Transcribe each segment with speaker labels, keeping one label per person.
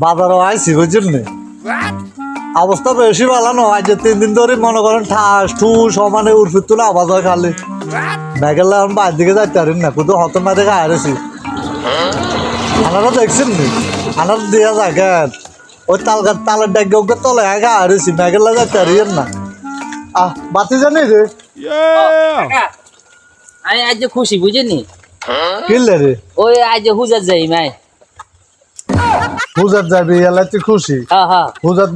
Speaker 1: বাজারও আইছি বুঝছেন নি? অবস্থা বেশি ভালো নয় যে তিন দিন ধরে মনে করেন ঠাস ঠুস সমানে উর্ফির তুলে আওয়াজ হয় খালি মেঘেলা এখন বাইর দিকে যাইতে পারেন না কিন্তু হতন না দেখে আয়েছি আনারা দেখছেন নি? আনার দিয়া যাকেন ওই তাল গাছ তালের ডাকে ওকে তলে আগে আয়েছি মেঘেলা যাইতে পারেন না। আহ বাতি জানি রে?
Speaker 2: আমি আজ খুশি বুঝিনি
Speaker 1: কিনলে রে?
Speaker 2: ওই আজ হুজার যাই মাই।
Speaker 1: হুজার যাবি এলাই তুই খুশি।
Speaker 2: হ্যাঁ হ্যাঁ।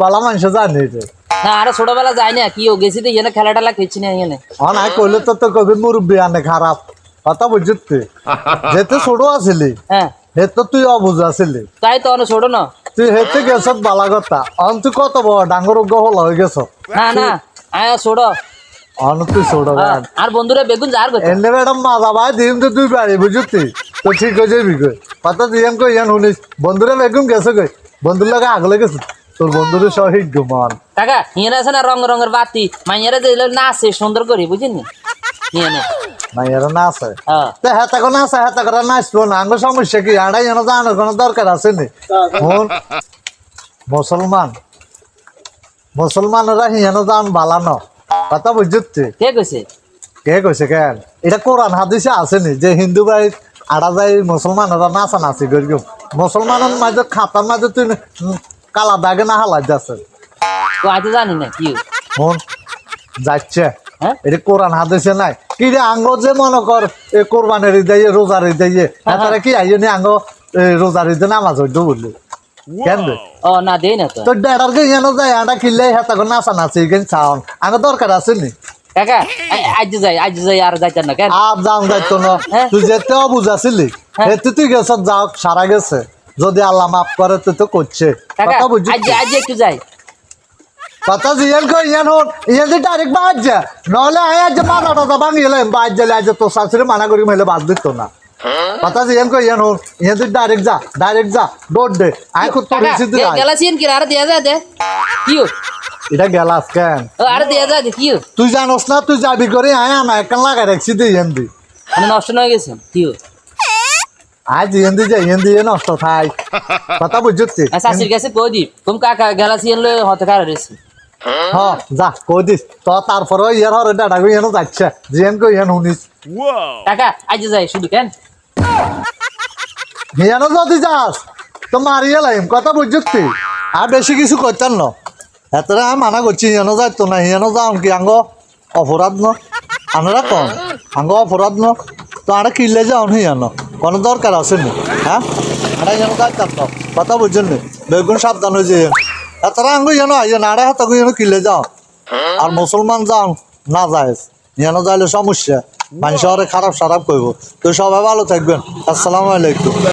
Speaker 1: বালা মানুষ জানি রে
Speaker 2: না আরও ছোটবেলা যাই না কি ও গেছি তো এখানে খেলা টেলা খেয়েছি না এখানে।
Speaker 1: অনাই কইলে তো তো কবি মুরব্বী আনে খারাপ। কথা বুঝছিস তুই। যেতে ছোট আছিলি
Speaker 2: হ্যাঁ।
Speaker 1: হে তো তুই অবুঝ আছিলি।
Speaker 2: তাই তো অনেক ছোট না।
Speaker 1: তুই হেতে গেছ বালা কথা। অন তুই কত বড় ডাঙ্গর গহল হয়ে গেছ।
Speaker 2: না না আয় ছোট।
Speaker 1: অন তুই ছোট
Speaker 2: হ্যাঁ, আর বন্ধুরা বেগুন যার কথা
Speaker 1: এনে ম্যাডাম মাজা ভাই দিন তো তুই বাড়ি বুঝতি তো ঠিক হয়ে যাবি কই কথা দিয়ান কই ইয়ান শুনিস বন্ধুরা বেগুন গেছে কই বন্ধুর লাগে আগলে গেছে। তোর বন্ধুদের সহিক গুমান
Speaker 2: কাকা হিয়ানে আছে না রং রঙের বাতি? মাইয়ারা যে নাচে সুন্দর করে বুঝিনি হিয়ানে
Speaker 1: মাইয়ারা না আছে
Speaker 2: হ্যাঁ
Speaker 1: তে হেতা কোনো আছে হেতা করে নাচবো না। আঙ্গ সমস্যা কি? আড়াই যেন জানার কোনো দরকার আছে নি? হন মুসলমান মুসলমানেরা হিয়ানো জান বালানো কথা বুঝতে
Speaker 2: কে কইছে
Speaker 1: কে কইছে কেন? এটা কোরআন হাদিসে আছে নি? যে হিন্দু বাড়ি আড়া যায় মুসলমানেরা নাচা নাচি করি মুসলমানের মাঝে খাতার মাঝে তুই কালা দাগে না হালাই যাচ্ছে
Speaker 2: তো আজ জানি না কি?
Speaker 1: হন যাচ্ছে।
Speaker 2: হ্যাঁ?
Speaker 1: এটা কোরআন হাদিসে নাই। কি রে আঙ্গ যে মনে কর এ কোরবানের দিয়ে রোজার দিয়ে তারা কি আইয়ে নি আঙ্গ রোজার দিয়ে নামাজ হইতো বললি? কেন
Speaker 2: ও না দেই না তো।
Speaker 1: তো ডেডার ইয়ানো যায় আটা কিনলে হেতা করে নাচা নাচি কেন চাওন? আঙ্গ দরকার আছে নি?
Speaker 2: কাকা আজ যাই আজ যাই আর যাইতাম না কেন?
Speaker 1: আর যাও যাইতো না।
Speaker 2: হ্যাঁ।
Speaker 1: তুই বুঝাছিলি।
Speaker 2: হ্যাঁ।
Speaker 1: তুই গেছ যাও সারা গেছে। যদি আল্লাহ মাফ করে তুই তো করছে।
Speaker 2: কাকা
Speaker 1: কথা বুঝছি
Speaker 2: আজ আজ একটু যাই।
Speaker 1: কথা জিয়ান কই ইয়ান হন ইয়ান যে ডাইরেক্ট বাদ যা। নহলে আয় আজ বাদ যালে শাশুড়ি মানা করি মেলে বাদ দিত না। কথা জিয়ান কই ইয়ান হন ইয়ান তুই ডাইরেক্ট যা ডাইরেক্ট যা দৌড় দে। আয় খুব
Speaker 2: কি আর দিয়া
Speaker 1: এটা গেলাস কেন?
Speaker 2: আর দিয়া যায় দে কি
Speaker 1: তুই জানোস না তুই যাবি করে আয় আমার একখান লাগাই রাখছি দে ইয়ান দি
Speaker 2: মানে নষ্ট হয়ে গেছে? কি?
Speaker 1: আজ ইয়ান দি যা দিয়ে নষ্ট থাই কথা বুঝছি
Speaker 2: আর শাশুড়ির কাছে কই দি তুমি কাকা গেলাছিন লই হতে কার রেছি
Speaker 1: হ যা কই দিস। তো তারপরে ইয়ার হরে ডাটা কই ইয়ানো যাচ্ছে। জিয়ান কই ইয়ান শুনিস?
Speaker 2: কাকা আজ যাই শুধু কেন?
Speaker 1: হিয়ানো যদি যাস তো মারিয়ে লাইম কথা বুঝছি আর বেশি কিছু করতেন না। আমি মানা করছি হিয়ানো যাইতো না হিয়ানো যাও কি, আঙ্গ অপরাধ ন আনারা কন আঙ্গ অপরাধ ন তো আরে কিনলে যাও হিয়ানো কোনো দরকার আছে নি হ্যাঁ? আরে হিয়ানো যাইতাম তো কথা বুঝছেন নি? বেগুন সাবধান হয়ে যায় এতটা আঙ্গ হিয়ানো আইয়া না, আরে হাত হিয়ানো কিনলে যাও? আর মুসলমান যাও, না যায়। হিয়ানো যাইলে সমস্যা, মানুষ খারাপ সারাপ করব তো সবাই ভালো থাকবেন। আসসালামু আলাইকুম।